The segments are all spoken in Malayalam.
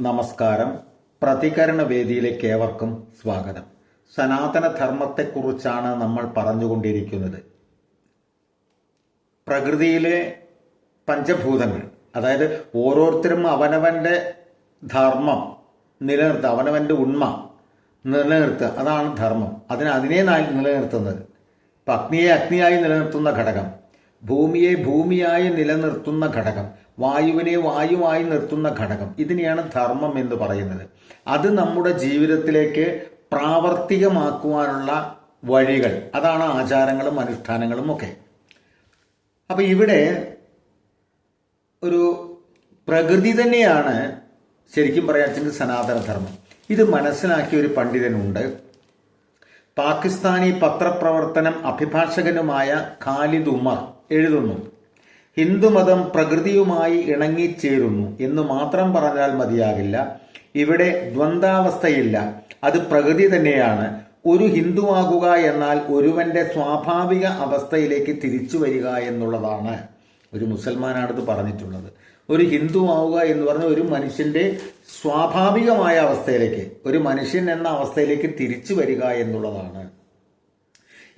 നമസ്കാരം. പ്രതികരണ വേദിയിലേക്ക് ഏവർക്കും സ്വാഗതം. സനാതന ധർമ്മത്തെക്കുറിച്ചാണ് നമ്മൾ പറഞ്ഞുകൊണ്ടിരിക്കുന്നത്. പ്രകൃതിയിലെ പഞ്ചഭൂതങ്ങൾ അതായത് ഓരോരുത്തരും അവനവന്റെ ധർമ്മം നിലനിർത്തുക അവനവന്റെ ഉണ്മ നിലനിർത്തുക അതാണ് ധർമ്മം. അതിന് അതിനെ നിലനിർത്തുന്നത്. ഇപ്പം അഗ്നിയെ അഗ്നിയായി നിലനിർത്തുന്ന ഘടകം ഭൂമിയെ ഭൂമിയായി നിലനിർത്തുന്ന ഘടകം വായുവിനെ വായുവായി നിർത്തുന്ന ഘടകം. ഇതിനെയാണ് ധർമ്മം എന്ന് പറയുന്നത്. അത് നമ്മുടെ ജീവിതത്തിലേക്ക് പ്രാവർത്തികമാക്കുവാനുള്ള വഴികൾ. അതാണ് ആചാരങ്ങളും അനുഷ്ഠാനങ്ങളും ഒക്കെ. അപ്പൊ ഇവിടെ ഒരു പ്രകൃതി തന്നെയാണ് ശരിക്കും പറയാച്ചെങ്കിൽ സനാതനധർമ്മം. ഇത് മനസ്സിലാക്കിയ ഒരു പണ്ഡിതനുണ്ട്. പാകിസ്ഥാനി പത്രപ്രവർത്തനം അഭിഭാഷകനുമായ ഖാലിദ് ഉമർ എഴുതുന്നു. ഹിന്ദുമതം പ്രകൃതിയുമായി ഇണങ്ങിച്ചേരുന്നു എന്ന് മാത്രം പറഞ്ഞാൽ മതിയാകില്ല. ഇവിടെ ദ്വന്ദ്വാവസ്ഥയില്ല. അത് പ്രകൃതി തന്നെയാണ്. ഒരു ഹിന്ദുവാകുക എന്നാൽ ഒരുവന്റെ സ്വാഭാവിക അവസ്ഥയിലേക്ക് തിരിച്ചു വരിക എന്നുള്ളതാണ്. ഒരു മുസൽമാനാണിത് പറഞ്ഞിട്ടുള്ളത്. ഒരു ഹിന്ദു ആവുക എന്ന് പറഞ്ഞ ഒരു മനുഷ്യന്റെ സ്വാഭാവികമായ അവസ്ഥയിലേക്ക് ഒരു മനുഷ്യൻ എന്ന അവസ്ഥയിലേക്ക് തിരിച്ചു വരിക എന്നുള്ളതാണ്.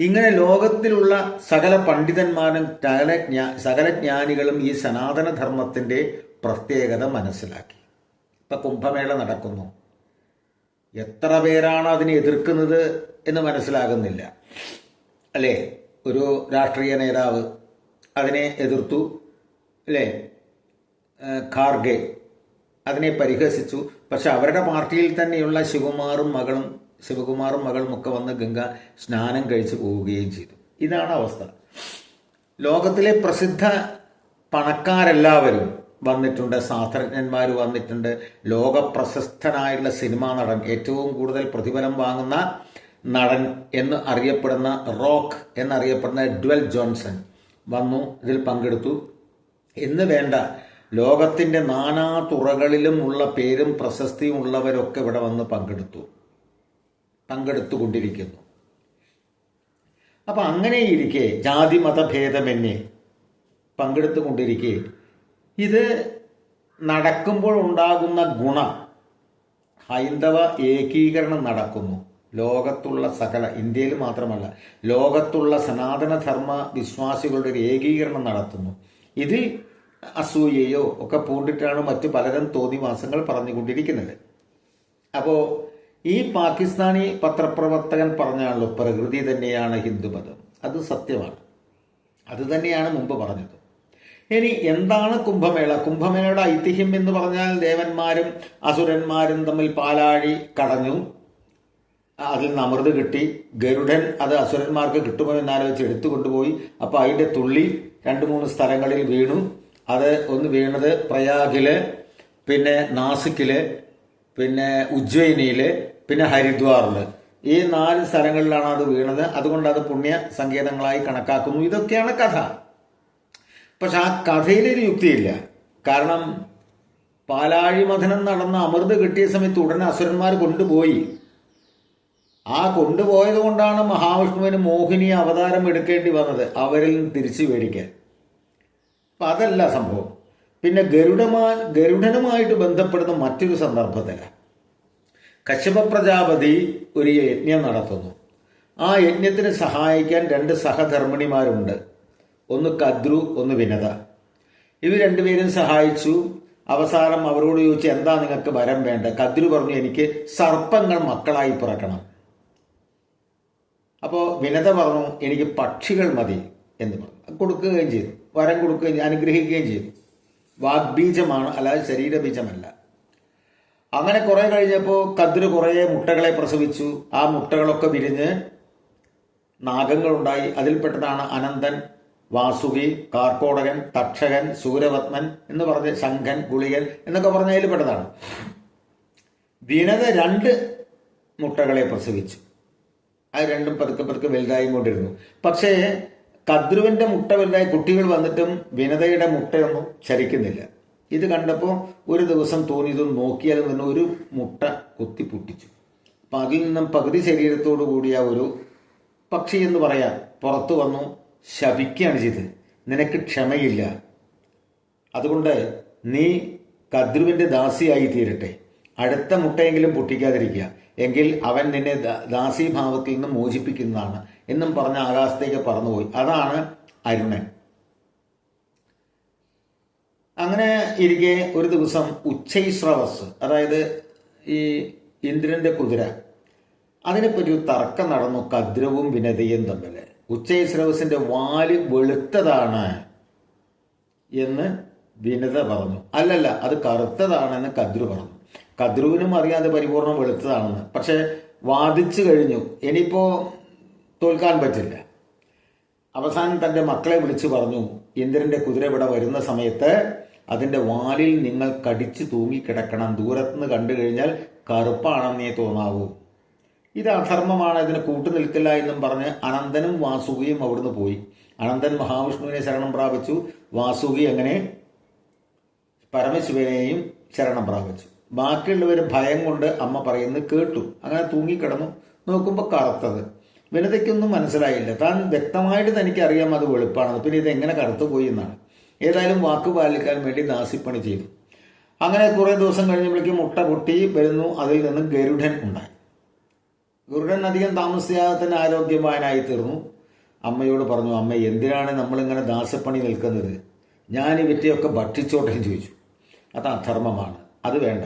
ഇങ്ങനെ ലോകത്തിലുള്ള സകല പണ്ഡിതന്മാരും സകല സകല ജ്ഞാനികളും ഈ സനാതന ധർമ്മത്തിന്റെ പ്രത്യേകത മനസ്സിലാക്കി. ഇപ്പൊ കുംഭമേള നടക്കുന്നു. എത്ര പേരാണ് അതിനെ എതിർക്കുന്നത് എന്ന് മനസ്സിലാകുന്നില്ല. അല്ലേ? ഒരു രാഷ്ട്രീയ നേതാവ് അതിനെ എതിർത്തു. അല്ലേ? ഖാർഗെ അതിനെ പരിഹസിച്ചു. പക്ഷെ അവരുടെ പാർട്ടിയിൽ തന്നെയുള്ള ശിവകുമാറും മകളും ശിവകുമാറും മകൾ ഒക്കെ വന്ന് ഗംഗ സ്നാനം കഴിച്ചു പോവുകയും ചെയ്തു. ഇതാണ് അവസ്ഥ. ലോകത്തിലെ പ്രസിദ്ധ പണക്കാരെല്ലാവരും വന്നിട്ടുണ്ട്. ശാസ്ത്രജ്ഞന്മാർ വന്നിട്ടുണ്ട്. ലോക പ്രശസ്തനായുള്ള സിനിമാ നടൻ ഏറ്റവും കൂടുതൽ പ്രതിഫലം വാങ്ങുന്ന നടൻ എന്ന് അറിയപ്പെടുന്ന റോക്ക് എന്നറിയപ്പെടുന്ന ഡ്വൽ ജോൺസൺ വന്നു ഇതിൽ പങ്കെടുത്തു. എന്ന് വേണ്ട ലോകത്തിന്റെ നാനാ തുറകളിലും ഉള്ള പേരും പ്രശസ്തിയും ഉള്ളവരൊക്കെ ഇവിടെ വന്ന് പങ്കെടുത്തു. പങ്കെടുത്തുകൊണ്ടിരിക്കുന്നു. അപ്പൊ അങ്ങനെ ഇരിക്കെ ജാതി മതഭേദമെന്നെ പങ്കെടുത്തുകൊണ്ടിരിക്കെ. ഇത് നടക്കുമ്പോൾ ഉണ്ടാകുന്ന ഗുണ ഹൈന്ദവ ഏകീകരണം നടക്കുന്നു. ലോകത്തുള്ള സകല ഇന്ത്യയിൽ മാത്രമല്ല ലോകത്തുള്ള സനാതനധർമ്മ വിശ്വാസികളുടെ ഒരു ഏകീകരണം നടത്തുന്നു. ഇതിൽ അസൂയയോ ഒക്കെ പൂണ്ടിട്ടാണ് മറ്റു പലരും തോന്നിവാസങ്ങൾ പറഞ്ഞുകൊണ്ടിരിക്കുന്നത്. അപ്പോ ഈ പാകിസ്ഥാനി പത്രപ്രവർത്തകൻ പറഞ്ഞാണല്ലോ പ്രകൃതി തന്നെയാണ് ഹിന്ദുമതം അത് സത്യമാണ്. അത് തന്നെയാണ് മുമ്പ് പറഞ്ഞത്. ഇനി എന്താണ് കുംഭമേള? കുംഭമേളയുടെ ഐതിഹ്യം എന്ന് പറഞ്ഞാൽ ദേവന്മാരും അസുരന്മാരും തമ്മിൽ പാലാഴി കടഞ്ഞു. അതിൽ നിന്ന് അമൃത് കിട്ടി. ഗരുഡൻ അത് അസുരന്മാർക്ക് കിട്ടുമോ എന്നാലോചിച്ച് എടുത്തു കൊണ്ടുപോയി. അപ്പൊ അതിന്റെ തുള്ളി രണ്ട് മൂന്ന് സ്ഥലങ്ങളിൽ വീണു. അത് ഒന്ന് വീണത് പ്രയാഗിൽ പിന്നെ നാസിക്കിൽ പിന്നെ ഉജ്ജയിനിയിൽ പിന്നെ ഹരിദ്വാറിൽ. ഈ നാല് സ്ഥലങ്ങളിലാണ് അത് വീണത്. അതുകൊണ്ട് അത് പുണ്യ സങ്കേതങ്ങളായി കണക്കാക്കുന്നു. ഇതൊക്കെയാണ് കഥ. പക്ഷെ ആ കഥയിലൊരു യുക്തിയില്ല. കാരണം പാലാഴി മഥനം നടന്ന അമൃത് കിട്ടിയ സമയത്ത് ഉടനെ അസുരന്മാർ കൊണ്ടുപോയി. ആ കൊണ്ടുപോയത് കൊണ്ടാണ് മഹാവിഷ്ണുവിന് മോഹിനി അവതാരം എടുക്കേണ്ടി വന്നത്. അവരിൽ നിന്ന് തിരിച്ചു മേടിക്കാൻ. അപ്പൊ അതല്ല സംഭവം. പിന്നെ ഗരുഡമാ ഗരുഡനുമായിട്ട് ബന്ധപ്പെടുന്ന മറ്റൊരു സന്ദർഭത്തില. കശ്യപ പ്രജാപതി ഒരു യജ്ഞം നടത്തുന്നു. ആ യജ്ഞത്തിന് സഹായിക്കാൻ രണ്ട് സഹധർമ്മിണിമാരുണ്ട്. ഒന്ന് കദ്രു ഒന്ന് വിനത. ഇവർ രണ്ടുപേരും സഹായിച്ചു. അവസാനം അവരോട് ചോദിച്ചു എന്താ നിങ്ങൾക്ക് വരം വേണ്ട കദ്രു പറഞ്ഞു എനിക്ക് സർപ്പങ്ങൾ മക്കളായി പിറക്കണം. അപ്പോൾ വിനത പറഞ്ഞു എനിക്ക് പക്ഷികൾ മതി എന്ന് പറഞ്ഞു. കൊടുക്കുകയും ചെയ്തു. വരം കൊടുക്കുകയും അനുഗ്രഹിക്കുകയും ചെയ്തു. വാഗ്ബീജമാണ് അല്ലാതെ ശരീരബീജമല്ല. അങ്ങനെ കുറെ കഴിഞ്ഞപ്പോൾ കദ്രു കുറേ മുട്ടകളെ പ്രസവിച്ചു. ആ മുട്ടകളൊക്കെ വിരിഞ്ഞ് നാഗങ്ങളുണ്ടായി. അതിൽപ്പെട്ടതാണ് അനന്തൻ വാസുകി കാർക്കോടകൻ തക്ഷകൻ സൂരപത്മൻ എന്ന് പറഞ്ഞ ശംഖൻ ഗുളികൻ എന്നൊക്കെ പറഞ്ഞ അതിൽപ്പെട്ടതാണ് വിനത രണ്ട് മുട്ടകളെ പ്രസവിച്ചു. അത് രണ്ടും പതുക്കെ പതുക്കെ വലുതായും കൊണ്ടിരുന്നു പക്ഷേ കദ്രുവിന്റെ മുട്ട വലുതായി കുട്ടികൾ വന്നിട്ടും വിനതയുടെ മുട്ടയൊന്നും ചലിക്കുന്നില്ല ഇത് കണ്ടപ്പോൾ ഒരു ദിവസം തോന്നി ഇത് നോക്കിയാലും നിന്ന് ഒരു മുട്ട കുത്തി പൊട്ടിച്ചു. അപ്പം അതിൽ നിന്നും പകുതി ശരീരത്തോടു കൂടിയ ഒരു പക്ഷി എന്ന് പറയാം. പുറത്തു വന്നു ശപിക്കുകയാണ് ചെയ്ത് നിനക്ക് ക്ഷമയില്ല. അതുകൊണ്ട് നീ കദ്രുവിന്റെ ദാസിയായി തീരട്ടെ. അടുത്ത മുട്ടയെങ്കിലും പൊട്ടിക്കാതിരിക്കുക. എങ്കിൽ അവൻ നിന്നെ ദാസി ദാസീഭാവത്തിൽ നിന്ന് മോചിപ്പിക്കുന്നതാണ് എന്നും പറഞ്ഞ് ആകാശത്തേക്ക് പറന്നുപോയി. അതാണ് അരുണൻ. അങ്ങനെ ഇരിക്കെ ഒരു ദിവസം ഉച്ചൈസ്രവസ് അതായത് ഈ ഇന്ദ്രന്റെ കുതിര അതിനെപ്പറ്റി ഒരു തർക്കം നടന്നു കദ്രവും വിനതയും തമ്മിൽ. ഉച്ചൈശ്രവസിന്റെ വാൽ വെളുത്തതാണ് എന്ന് വിനത പറഞ്ഞു. അല്ലല്ല അത് കറുത്തതാണെന്ന് കദ്രു പറഞ്ഞു. കദ്രുവിനും അറിയാതെ പരിപൂർണം വെളുത്തതാണെന്ന്. പക്ഷെ വാദിച്ചു കഴിഞ്ഞു. ഇനിയിപ്പോ തോൽക്കാൻ പറ്റില്ല. അവസാനം തന്റെ മക്കളെ വിളിച്ചു പറഞ്ഞു ഇന്ദ്രന്റെ കുതിര ഇവിടെ വരുന്ന സമയത്ത് അതിന്റെ വാലിൽ നിങ്ങൾ കടിച്ചു തൂങ്ങിക്കിടക്കണം. ദൂരത്തുനിന്ന് കണ്ടു കഴിഞ്ഞാൽ കറുപ്പാണെന്നേ തോന്നാവൂ. ഇത് അധർമ്മമാണ് ഇതിന് കൂട്ടുനിൽക്കില്ല എന്നും പറഞ്ഞ് അനന്തനും വാസുകിയും അവിടുന്ന് പോയി. അനന്തൻ മഹാവിഷ്ണുവിനെ ശരണം പ്രാപിച്ചു. വാസുകി അങ്ങനെ പരമശിവനെയും ശരണം പ്രാപിച്ചു. ബാക്കിയുള്ളവർ ഭയം കൊണ്ട് അമ്മ പറയുന്നത് കേട്ടു. അങ്ങനെ തൂങ്ങിക്കിടന്നു. നോക്കുമ്പോൾ കറുത്തത്. വിനതയ്ക്കൊന്നും മനസ്സിലായില്ല. താൻ വ്യക്തമായിട്ട് തനിക്ക് അറിയാം അത് വെളുപ്പാണെന്ന്. പിന്നെ ഇത് എങ്ങനെ കറുത്തു പോയി എന്നാണ്. ഏതായാലും വാക്ക് പാലിക്കാൻ വേണ്ടി നാസിപ്പണി ചെയ്തു. അങ്ങനെ കുറേ ദിവസം കഴിഞ്ഞപ്പോഴേക്കും മുട്ട പൊട്ടി വരുന്നു. അതിൽ നിന്ന് ഗരുഡൻ ഉണ്ടായി. ഗരുഡൻ അധികം താമസിയാതെ തന്നെ ആരോഗ്യവാനായി തീർന്നു. അമ്മയോട് പറഞ്ഞു അമ്മ എന്തിനാണ് നമ്മളിങ്ങനെ ദാസപ്പണി നിൽക്കുന്നത്? ഞാൻ ഇവറ്റയൊക്കെ ഭക്ഷിച്ചോട്ടെ എന്ന് ചോദിച്ചു. അത് അധർമ്മമാണ്. അത് വേണ്ട.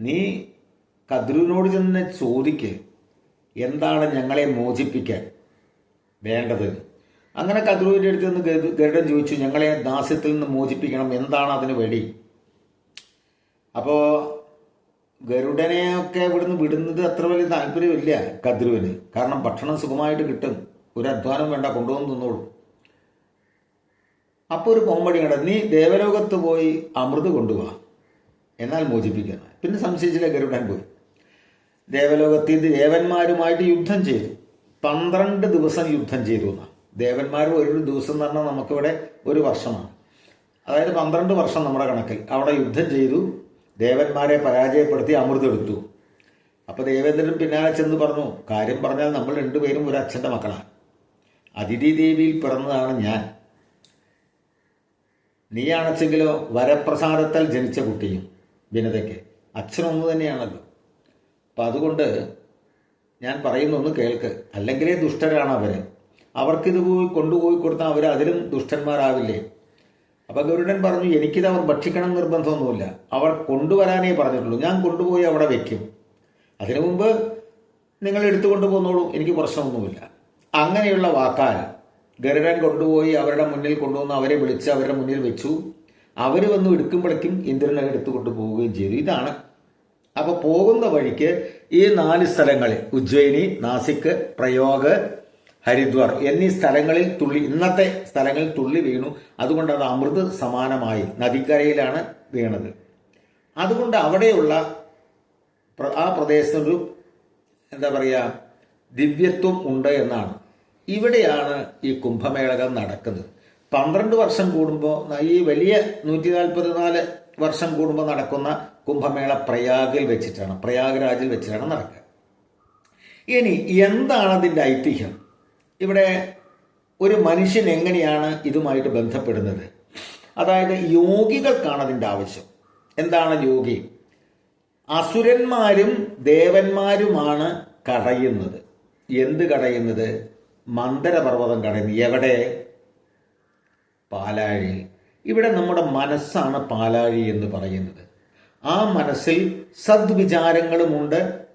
നീ കദ്രുവിനോട് ചെന്ന് ചോദിക്ക്. എന്താണ് ഞങ്ങളെ മോചിപ്പിക്കാൻ വേണ്ടത്? അങ്ങനെ കതിരൂരിന്റെ അടുത്ത് നിന്ന് ഗരുഡൻ ചോദിച്ചു ഞങ്ങളെ ദാസ്യത്തിൽ നിന്ന് മോചിപ്പിക്കണം. എന്താണ് അതിന് വഴി? അപ്പോൾ ഗരുഡനെയൊക്കെ ഇവിടുന്ന് വിടുന്നത് അത്ര വലിയ താല്പര്യമില്ല കദ്രുവിന് കാരണം ഭക്ഷണം സുഖമായിട്ട് കിട്ടും. ഒരു അധ്വാനം വേണ്ട കൊണ്ടുവന്ന് തിന്നോളൂ. അപ്പോൾ ഒരു പോംപടി കണ്ട. നീ ദേവലോകത്ത് പോയി അമൃത് കൊണ്ടുപോവാ എന്നാൽ മോചിപ്പിക്കണം പിന്നെ സംശയിച്ചില്ല ഗരുഡൻ പോയി. ദേവലോകത്തിൽ ദേവന്മാരുമായിട്ട് യുദ്ധം ചെയ്തു. പന്ത്രണ്ട് ദിവസം യുദ്ധം ചെയ്തു എന്നാ. ദേവന്മാർ ഒരു ദിവസം എന്ന് പറഞ്ഞാൽ നമുക്കിവിടെ ഒരു വർഷമാണ്. അതായത് പന്ത്രണ്ട് വർഷം നമ്മുടെ കണക്കിൽ അവിടെ യുദ്ധം ചെയ്തു. ദേവന്മാരെ പരാജയപ്പെടുത്തി അമൃതം എടുത്തു. അപ്പൊ ദേവേന്ദ്രൻ പിന്നാലെ ചെന്ന് പറഞ്ഞു കാര്യം പറഞ്ഞാൽ നമ്മൾ രണ്ടുപേരും ഒരു അച്ഛന്റെ മക്കളാണ്. അതിഥി ദേവിയിൽ പിറന്നതാണ് ഞാൻ. നീയാണെച്ചെങ്കിലോ വരപ്രസാദത്താൽ ജനിച്ച കുട്ടിയും വിനതയ്ക്ക്. അച്ഛനൊന്നു തന്നെയാണല്ലോ. അപ്പം അതുകൊണ്ട് ഞാൻ പറയുന്നൊന്ന് കേൾക്ക്. അല്ലെങ്കിലേ ദുഷ്ടരാണ് അവർ. അവർക്കിത് പോയി കൊണ്ടുപോയി കൊടുത്താൽ അവർ അതിലും ദുഷ്ടന്മാരാവില്ലേ? അപ്പൊ ഗരുഡൻ പറഞ്ഞു എനിക്കിത് അവർ ഭക്ഷിക്കണം നിർബന്ധമൊന്നുമില്ല. അവർ കൊണ്ടുവരാനേ പറഞ്ഞിട്ടുള്ളൂ. ഞാൻ കൊണ്ടുപോയി അവിടെ വെക്കും. അതിനു മുമ്പ് നിങ്ങൾ എടുത്തുകൊണ്ട് പോന്നോളൂ എനിക്ക് പ്രശ്നമൊന്നുമില്ല. അങ്ങനെയുള്ള വാക്കാൽ ഗരുഡൻ കൊണ്ടുപോയി അവരുടെ മുന്നിൽ കൊണ്ടുവന്ന് അവരെ വിളിച്ച് അവരുടെ മുന്നിൽ വെച്ചു. അവർ വന്ന് എടുക്കുമ്പോഴേക്കും ഇന്ദ്രനെ എടുത്തുകൊണ്ട് പോവുകയും ചെയ്തു. ഇതാണ്. അപ്പോൾ പോകുന്ന വഴിക്ക് ഈ നാല് സ്ഥലങ്ങളിൽ ഉജ്ജയിനി നാസിക് പ്രയോഗ് ഹരിദ്വാർ എന്നീ സ്ഥലങ്ങളിൽ തുള്ളി ഇന്നത്തെ സ്ഥലങ്ങളിൽ തുള്ളി വീണു. അതുകൊണ്ട് അത് അമൃത് സമാനമായി നദിക്കരയിലാണ് വീണത്. അതുകൊണ്ട് അവിടെയുള്ള ആ പ്രദേശത്തൊരു എന്താ പറയുക ദിവ്യത്വം ഉണ്ട് എന്നാണ്. ഇവിടെയാണ് ഈ കുംഭമേളകൾ നടക്കുന്നത്. പന്ത്രണ്ട് വർഷം കൂടുമ്പോൾ ഈ വലിയ നൂറ്റി നാൽപ്പത് നാല് വർഷം കൂടുമ്പോൾ നടക്കുന്ന കുംഭമേള പ്രയാഗിൽ വെച്ചിട്ടാണ് പ്രയാഗ്രാജിൽ വെച്ചിട്ടാണ് നടക്കുക. ഇനി എന്താണ് അതിന്റെ ഐതിഹ്യം? ഇവിടെ ഒരു മനുഷ്യൻ എങ്ങനെയാണ് ഇതുമായിട്ട് ബന്ധപ്പെടുന്നത്? അതായത് യോഗികൾക്കാണ് അതിന്റെ ആവശ്യം. എന്താണ് യോഗി? അസുരന്മാരും ദേവന്മാരുമാണ് കടയുന്നത്. എന്ത് കടയുന്നത്? മന്ദരപർവതം കടയുന്നത്. എവിടെ? പാലാഴി. ഇവിടെ നമ്മുടെ മനസ്സാണ് പാലാഴി എന്ന് പറയുന്നത്. ആ മനസ്സിൽ സദ്വിചാരങ്ങളുമുണ്ട്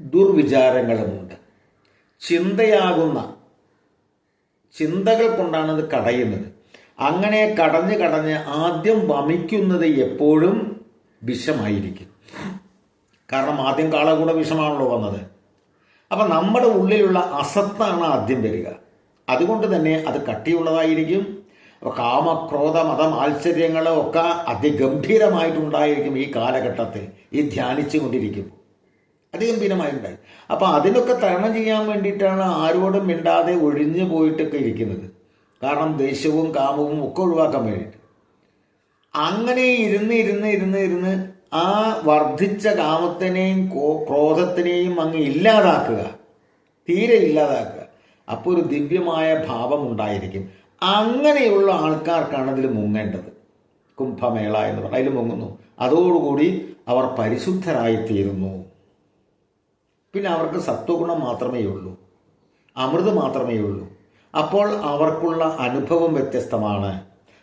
ദുർവിചാരങ്ങളുമുണ്ട്. ചിന്തയാകുന്ന ചിന്തകൾ കൊണ്ടാണ് അത് കടയുന്നത്. അങ്ങനെ കടഞ്ഞ് കടഞ്ഞ് ആദ്യം വമിക്കുന്നത് എപ്പോഴും വിഷമായിരിക്കും. കാരണം ആദ്യം കാളകൂട വിഷമാണല്ലോ വന്നത്. അപ്പം നമ്മുടെ ഉള്ളിലുള്ള അസത്താണ് ആദ്യം വരിക. അതുകൊണ്ട് തന്നെ അത് കട്ടിയുള്ളതായിരിക്കും. അപ്പോൾ കാമക്രോധ മത മാത്സര്യങ്ങളൊക്കെ അതിഗംഭീരമായിട്ടുണ്ടായിരിക്കും ഈ കാലഘട്ടത്തിൽ. ഈ ധ്യാനിച്ചു കൊണ്ടിരിക്കുമ്പോൾ അതിഗംഭീരമായിട്ടുണ്ടായി അപ്പൊ അതിനൊക്കെ തരണം ചെയ്യാൻ വേണ്ടിയിട്ടാണ് ആരോടും മിണ്ടാതെ ഒഴിഞ്ഞു പോയിട്ടൊക്കെ ഇരിക്കുന്നത്. കാരണം ദേഷ്യവും കാമവും ഒക്കെ ഒഴിവാക്കാൻ വേണ്ടിയിട്ട്. അങ്ങനെ ഇരുന്ന് ഇരുന്ന് ഇരുന്ന് ഇരുന്ന് ആ വർദ്ധിച്ച കാമത്തിനെയും ക്രോധത്തിനെയും അങ്ങ് ഇല്ലാതാക്കുക. തീരെ ഇല്ലാതാക്കുക. അപ്പോൾ ഒരു ദിവ്യമായ ഭാവം ഉണ്ടായിരിക്കും. അങ്ങനെയുള്ള ആൾക്കാർക്കാണ് അതിൽ മുങ്ങേണ്ടത്. കുംഭമേള എന്ന് പറഞ്ഞാൽ അതിൽ മുങ്ങുന്നു. അതോടുകൂടി അവർ പരിശുദ്ധരായിത്തീരുന്നു. പിന്നെ അവർക്ക് സത്വഗുണം മാത്രമേ ഉള്ളൂ. അമൃത് മാത്രമേ ഉള്ളൂ. അപ്പോൾ അവർക്കുള്ള അനുഭവം വ്യത്യസ്തമാണ്.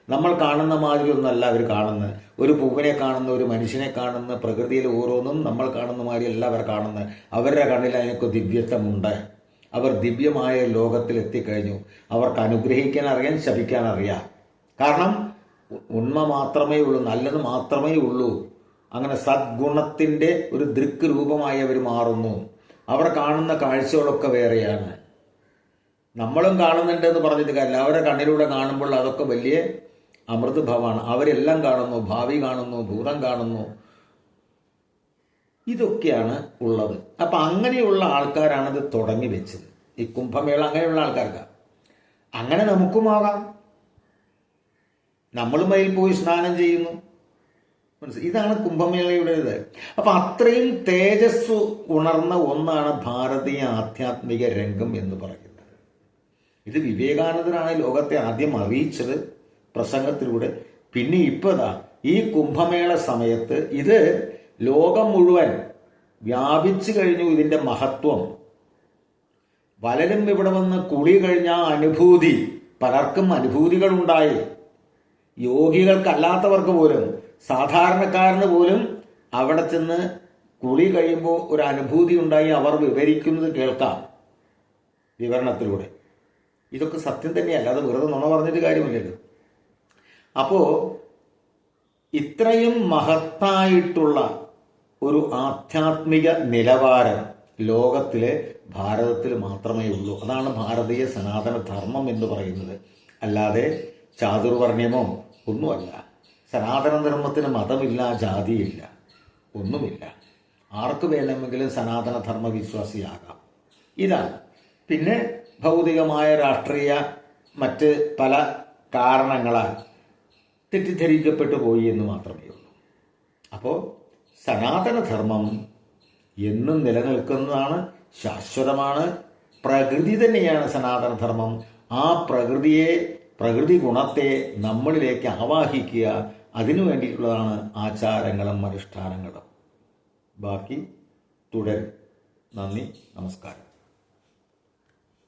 നമ്മൾ കാണുന്ന മാതിരി ഒന്നല്ല അവർ കാണുന്നത്. ഒരു പൂവിനെ കാണുന്ന ഒരു മനുഷ്യനെ കാണുന്ന പ്രകൃതിയിൽ ഓരോന്നും നമ്മൾ കാണുന്ന മാതിരി അല്ല അവർ കാണുന്നത്. അവരുടെ കണ്ണിൽ അതിനൊക്കെ ദിവ്യത്വമുണ്ട്. അവർ ദിവ്യമായ ലോകത്തിൽ എത്തിക്കഴിഞ്ഞു. അവർക്ക് അനുഗ്രഹിക്കാൻ അറിയാൻ ശപിക്കാൻ അറിയാം. കാരണം ഉണ്മ മാത്രമേ ഉള്ളൂ നല്ലത് മാത്രമേ ഉള്ളൂ. അങ്ങനെ സദ്ഗുണത്തിന്റെ ഒരു ദൃക് രൂപമായി അവർ മാറുന്നു. അവർ കാണുന്ന കാഴ്ചകളൊക്കെ വേറെയാണ്. നമ്മളും കാണുന്നുണ്ട് എന്ന് പറഞ്ഞിട്ട് കാര്യമില്ല. അവരുടെ കണ്ണിലൂടെ കാണുമ്പോൾ അതൊക്കെ വലിയ അമൃതഭാവമാണ്. അവരെല്ലാം കാണുന്നു ഭാവി കാണുന്നു ഭൂതം കാണുന്നു. ഇതൊക്കെയാണ് ഉള്ളത്. അപ്പം അങ്ങനെയുള്ള ആൾക്കാരാണ് ഇത് തുടങ്ങി വെച്ചത്. ഈ കുംഭമേള അങ്ങനെയുള്ള ആൾക്കാർക്ക്. അങ്ങനെ നമുക്കുമാകാം. നമ്മളും അതിൽ പോയി സ്നാനം ചെയ്യുന്നു. മനസ്സിലായി ഇതാണ് കുംഭമേളയുടേത്. അപ്പൊ അത്രയും തേജസ് ഉണർന്ന ഒന്നാണ് ഭാരതീയ ആധ്യാത്മിക രംഗം എന്ന് പറയുന്നത്. ഇത് വിവേകാനന്ദനാണ് ലോകത്തെ ആദ്യം അറിയിച്ചത് പ്രസംഗത്തിലൂടെ. പിന്നെ ഇപ്പതാ ഈ കുംഭമേള സമയത്ത് ഇത് ലോകം മുഴുവൻ വ്യാപിച്ചു കഴിഞ്ഞു ഇതിന്റെ മഹത്വം. പലരും ഇവിടെ വന്ന് കുളി കഴിഞ്ഞ അനുഭൂതി പലർക്കും അനുഭൂതികളുണ്ടായി. യോഗികൾക്കല്ലാത്തവർക്ക് പോലും സാധാരണക്കാരന് പോലും അവിടെ ചെന്ന് കുളി കഴിയുമ്പോൾ ഒരു അനുഭൂതി ഉണ്ടായി അവർ വിവരിക്കുന്നത് കേൾക്കാം. വിവരണത്തിലൂടെ. ഇതൊക്കെ സത്യം തന്നെയല്ല അത് വെറുതെ നുണ പറഞ്ഞിട്ട് കാര്യമില്ലല്ലോ. അപ്പോൾ ഇത്രയും മഹത്തായിട്ടുള്ള ഒരു ആധ്യാത്മിക നിലവാരം ലോകത്തിലെ ഭാരതത്തിൽ മാത്രമേ ഉള്ളൂ. അതാണ് ഭാരതീയ സനാതന ധർമ്മം എന്ന് പറയുന്നത്. അല്ലാതെ ചാതുർവർണ്യമോ ഒന്നുമല്ല. സനാതന ധർമ്മത്തിന് മതമില്ല ജാതിയില്ല ഒന്നുമില്ല. ആർക്ക് വേണമെങ്കിലും സനാതന ധർമ്മ വിശ്വാസിയാകാം. ഇതാണ്. പിന്നെ ഭൗതികമായ രാഷ്ട്രീയ മറ്റ് പല കാരണങ്ങളാൽ തെറ്റിദ്ധരിക്കപ്പെട്ടു പോയി എന്ന് മാത്രമേ ഉള്ളൂ. അപ്പോൾ സനാതനധർമ്മം എന്നും നിലനിൽക്കുന്നതാണ് ശാശ്വതമാണ്. പ്രകൃതി തന്നെയാണ് സനാതനധർമ്മം. ആ പ്രകൃതിയെ പ്രകൃതി ഗുണത്തെ നമ്മളിലേക്ക് ആവാഹിക്കുക അതിനു വേണ്ടിയിട്ടുള്ളതാണ് ആചാരങ്ങളും അനുഷ്ഠാനങ്ങളും. ബാക്കി തുടരും. നന്ദി നമസ്കാരം.